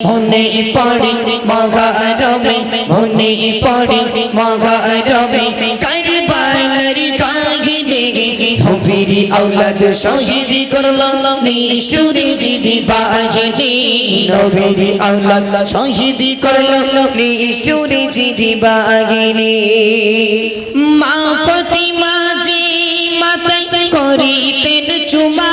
মনে পড়ে মগরবে মনে পড়ে মগরবে কারবালার কাহিনী হবিরি আওলাদ শহীদ করলাম নিষ্ঠুরে জিজি বাহিনী। নবীরি আওলাদ শহীদ করলাম নিষ্ঠুরে জিজি বাহিনী। মা প্রতিমা যে মাতাই করিতেন চুমা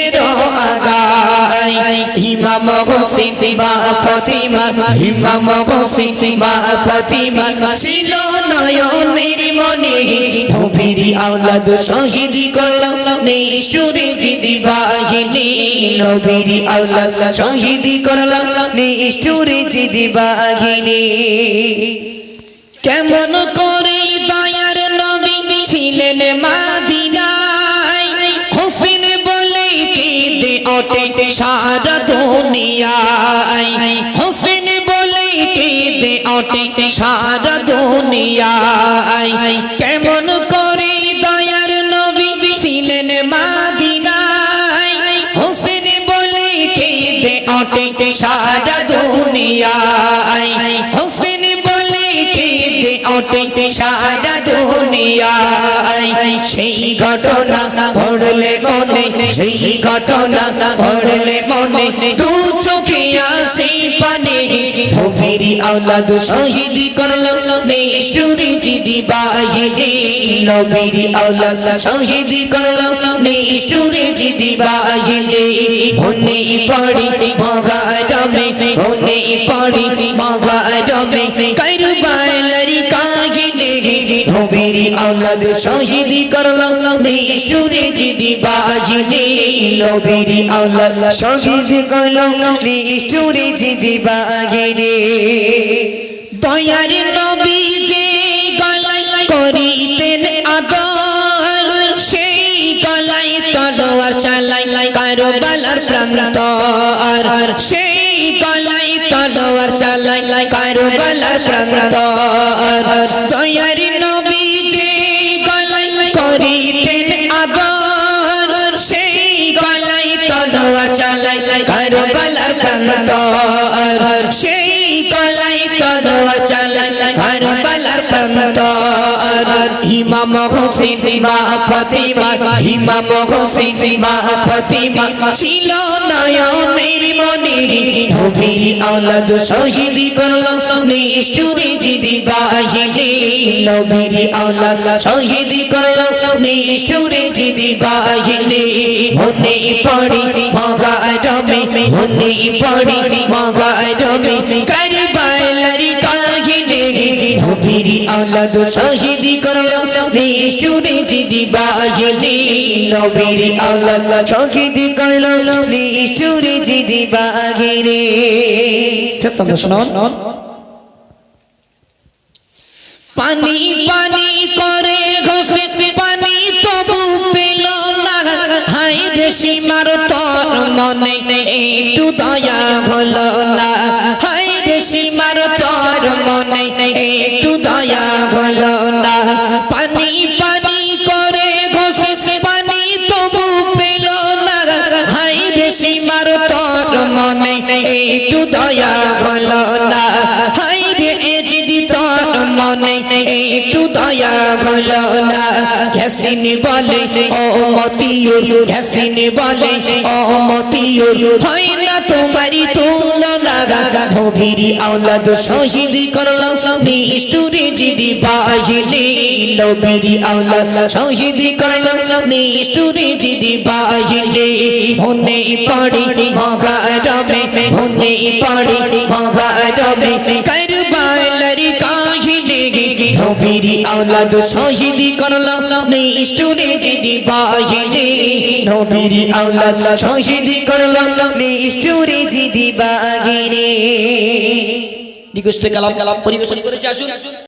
ইমাম হোসেন মা ফাতিমা ইমাম হোসেন মা ফাতিমা ছিল নয়নের মনে ভবিরি আওলাদ শহীদ করলাম জিদি বাহিনী নবীরি আওলাদ শহীদ করলাম জিদি বাহিনী কেমন করে দয়ার নবী ছিলেন মাদিনায় ওঠে সারা দুনিয়ায়। হোসেন বলে কেঁদে ওঠে সারা দুনিয়ায়। সেই ঘটনা পড়লে মনে দু চোখে আসে পানে। ভবিরি আওলাদ শহীদ করলাম নিষ্ঠুরি জিদি বাহিনী নবীরি আওলাদ শহীদ করলাম নিষ্ঠুরি জিদি বাহিনী মনে পড়ি মগারমে মনে পড়ি মগারমে কারবালার নবীরি আওলাদ শহীদ করলাম, নিষ্ঠুরি জিদি বাহিনী নবীরি আওলাদ শহীদ করলাম, নিষ্ঠুরি জিদি বাহিনী দয়ার নবী যে গলায় করিতেন আদর, সেই গলায় তলোয়ার চালাই কারবালার প্রান্তর। সেই গলায় তলোয়ার চালাই কারবালার প্রান্তর। দয়ার কারবালার প্রান্তর সেই গলায় তলোয়ার চালাই কারবালার প্রান্তর। ইমাম হোসেন মা ফাতিমা, ইমাম হোসেন মা ফাতিমা ছিল নয়নের মনে। নবীর আওলাদ শহীদ করলাম নিষ্ঠুরে জিদি বাহিনী নবীর আওলাদ শহীদ করলাম নিষ্ঠুরে জিদি বাহিনী মনে পড়ি মগা মগারমে মনে পড়ি মগা মগারমে কারবালার আওলাদ শহীদ করলাম নিষ্ঠুরে জিদি বাহিনী নবীর আওলাদ শহীদ করলাম নিষ্ঠুরে শুনুন। পানি পানি করে ঘষে, পানি তবু পেল না। হাই রে সীমার তোর মনে, একটু দয়া হলো না। হাই রে সীমার তোর মনে। একটু দয়া হলো মনে একটু দয়া হলো না। ঘ্যাসিন বলে ও মতিউর ঘ্যাসিন বলে ও মতিউর হয় না তোমারি তুলো লাগা ভবিরি আওলাদ শহীদ করলাম। নিষ্ঠুরে জিদি বাহিনী, নবীরি আওলাদ শহীদ করলাম। নিষ্ঠুরে জিদি বাহিনী, মনে পড়ি মগারমে মনে পড়ি মগারমে নবীরি আওলাদ শহীদ করলাম নিষ্ঠুরে জিদি বাহিনী নবীরি আওলাদ শহীদ করলাম নিষ্ঠুরে জিদি বাহিনী রিকোয়েস্টে কালাম কালাম পরিবেশন করেছে আসুন